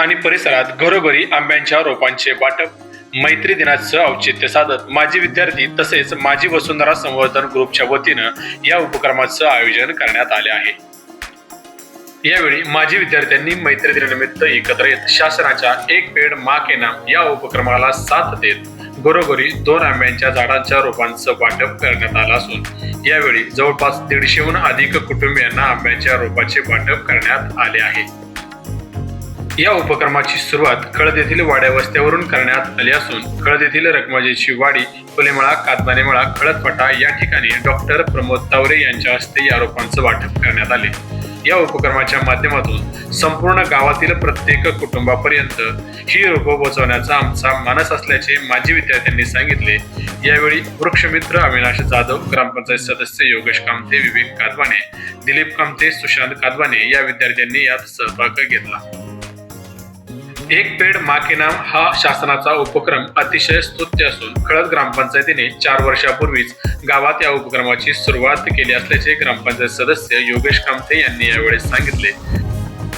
आणि परिसरात घरोघरी आंब्यांच्या रोपांचे वाटप मैत्री दिनाचं औचित्य साधत माजी विद्यार्थी तसेच माजी वसुंधरा संवर्धन ग्रुपच्या वतीनं या उपक्रमाचं आयोजन करण्यात आले आहे. यावेळी माजी विद्यार्थ्यांनी मैत्री दिनानिमित्त एकत्र येत शासनाच्या एक पेड मा के नाम या उपक्रमाला साथ देत घरोघरी दोन आंब्यांच्या झाडांच्या रोपांचं वाटप करण्यात आलं असून यावेळी जवळपास दीडशेहून अधिक कुटुंबियांना आंब्यांच्या रोपाचे वाटप करण्यात आले आहे. या उपक्रमाची सुरुवात कळद येथील वाड्या वस्त्यावरून करण्यात आली असून कळद येथील रखमाजीची वाडी फुलेमळा कातबानेमळा खळदफटा या ठिकाणी डॉक्टर प्रमोद तावरे यांच्या हस्ते या रोपांचं वाटप करण्यात आले. या उपक्रमाच्या माध्यमातून संपूर्ण गावातील प्रत्येक कुटुंबापर्यंत ही रोपं पोहोचवण्याचा आमचा मानस असल्याचे माजी विद्यार्थ्यांनी सांगितले. यावेळी वृक्षमित्र अविनाश जाधव ग्रामपंचायत सदस्य योगेश कामते विवेक कादवाने दिलीप कामते सुशांत कादवाने या विद्यार्थ्यांनी यात सहभाग घेतला. एक पेड मा के नाम हा शासनाचा उपक्रम अतिशय स्तुत्य असून खळद ग्रामपंचायतीने चार वर्षापूर्वीच गावात या उपक्रमाची सुरुवात केली असल्याचे ग्रामपंचायत सदस्य योगेश कामते यांनी यावेळी सांगितले.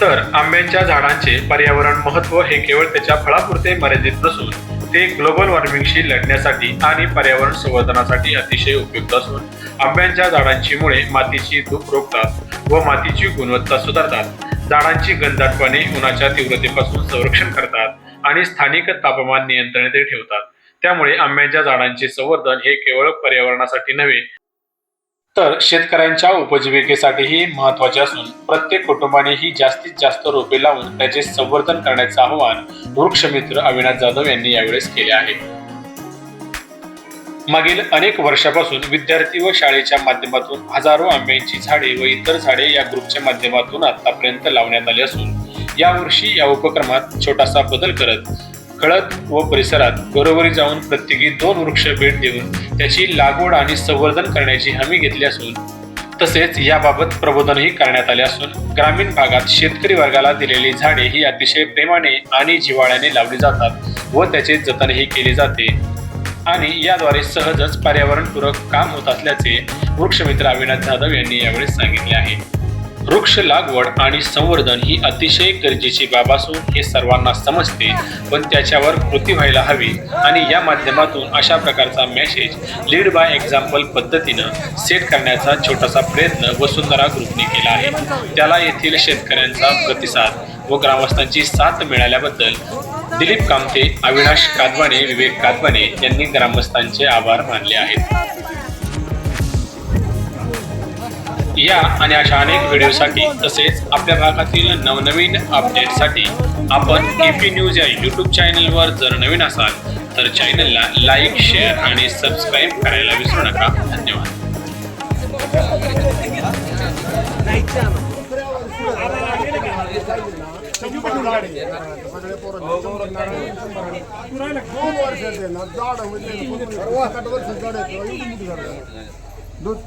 तर आंब्यांच्या झाडांचे पर्यावरण महत्त्व हे केवळ त्याच्या फळापुरते मर्यादित नसून ते ग्लोबल वॉर्मिंगशी लढण्यासाठी आणि पर्यावरण संवर्धनासाठी अतिशय उपयुक्त असून आंब्यांच्या झाडांची मुळे मातीची धूप रोखतात व मातीची गुणवत्ता सुधारतात. झाडांची गंधाटपणे उन्हाच्या तीव्रतेपासून संरक्षण करतात आणि स्थानिक तापमान नियंत्रणात ठेवतात. त्यामुळे आंब्याच्या झाडांचे संवर्धन हे केवळ पर्यावरणासाठी नव्हे तर शेतकऱ्यांच्या उपजीविकेसाठीही महत्त्वाचे असून प्रत्येक कुटुंबानेही जास्तीत जास्त रोपे लावून त्याचे संवर्धन करण्याचे आवाहन वृक्षमित्र अविनाश जाधव यांनी यावेळेस केले आहे. मागील अनेक वर्षापासून विद्यार्थी व शाळेच्या माध्यमातून हजारो आंब्यांची झाडे व इतर झाडे या ग्रुपच्या माध्यमातून आतापर्यंत लावण्यात आली असून यावर्षी या उपक्रमात छोटासा बदल करत कळत व परिसरात घरोघरी जाऊन प्रत्येकी दोन वृक्ष भेट देऊन त्याची लागवड आणि संवर्धन करण्याची हमी घेतली असून तसेच याबाबत प्रबोधनही करण्यात आले असून ग्रामीण भागात शेतकरी वर्गाला दिलेली झाडे ही अतिशय प्रेमाने आणि जिव्हाळ्याने लावली जातात व त्याचे जतनही केले जाते. आणि याद्वारे सहजच पर्यावरणपूरक काम होत असल्याचे वृक्षमित्र अविनाश जाधव यांनी यावेळी सांगितले आहे. वृक्ष लागवड आणि संवर्धन ही अतिशय गरजेची बाब असून हे सर्वांना समजते पण त्याच्यावर कृती व्हायला हवी आणि या माध्यमातून अशा प्रकारचा मेसेज लीड बाय एक्झाम्पल पद्धतीनं सेट करण्याचा छोटासा प्रयत्न वसुंधरा ग्रुपने केला आहे. त्याला येथील शेतकऱ्यांचा प्रतिसाद व ग्रामस्थांची साथ मिळाल्याबद्दल दिलीप कामते अविनाश कादवाने विवेक कादवाने यांनी ग्रामस्थांचे आभार मानले आहेत. या आणि अशा अनेक व्हिडिओसाठी तसेच आपल्या भागातील नवनवीन अपडेटसाठी आपण केपी न्यूज या यूट्यूब चॅनलवर जर नवीन असाल तर चॅनलला लाईक शेअर आणि सबस्क्राईब करायला विसरू नका. धन्यवाद. दोन वर्षाचे ना झाड म्हणजे आठ वर्ष झाड आहे एवढी मोठी झाड आहे. दूध